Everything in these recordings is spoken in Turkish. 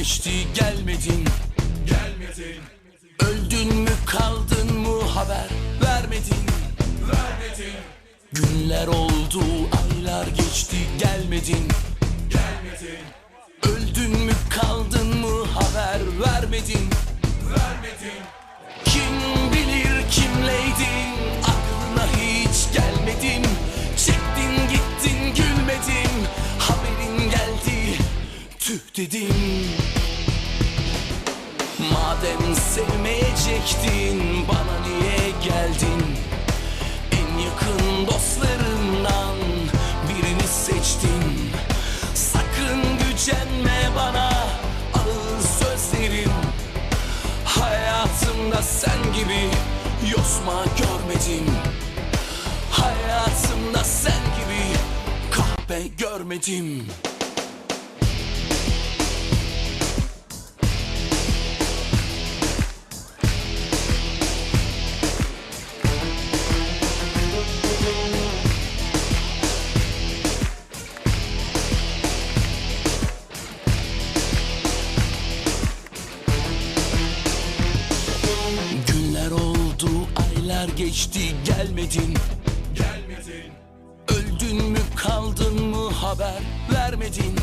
geçti gelmedin. Gelmedin, Öldün mü kaldın mı haber vermedin. Vermedin, Günler oldu aylar geçti gelmedin. Gelmedin, Öldün mü kaldın mı haber vermedin. Vermedin, Kim bilir kimleydin aklına hiç gelmedim Çektin gittin gülmedim haberin geldi tüh dedim Madem sevmeyecektin bana niye geldin? En yakın dostlarından birini seçtin. Sakın gücenme bana ağır sözlerim Hayatımda sen gibi yosma görmedim Hayatımda sen gibi kahpe görmedim aylar geçti gelmedin? Gelmedin, Öldün mü kaldın mı haber vermedin?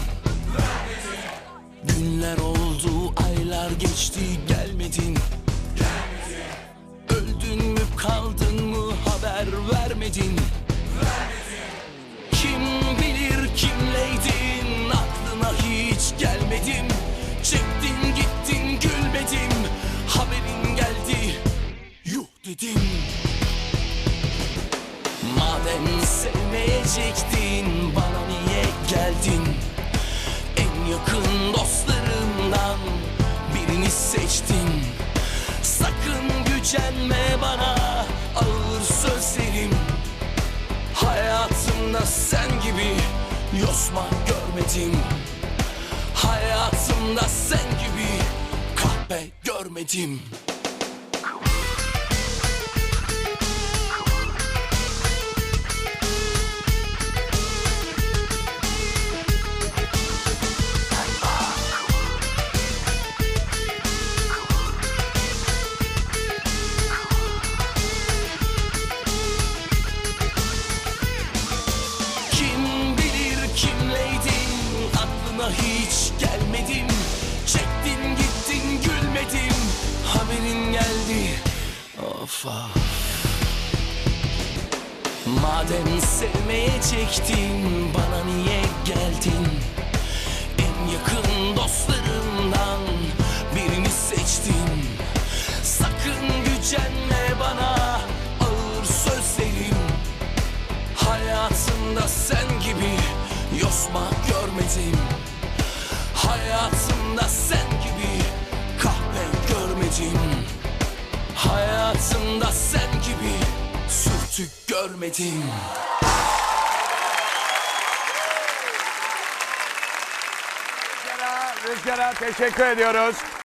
Günler oldu aylar geçti gelmedin. Öldün mü kaldın mı haber vermedin dedim Madem sevmeyecektin bana niye geldin? En yakın dostlarından birini seçtin. Sakın gücenme bana ağır sözlerim. Hayatımda sen gibi yosma görmedim. Hayatımda sen gibi kahpe görmedim kimleydin? Aklına hiç gelmedim Çektin gittin gülmedim haberin geldi. Of of. Madem sevmeyecektin bana niye geldin? En yakın dostlarımdan birini seçtin. Sakın gücenme görmedim Hayatımda sen gibi kahpe görmedim Hayatımda sen gibi sürtük görmedim Rüzgar'a teşekkür ediyoruz.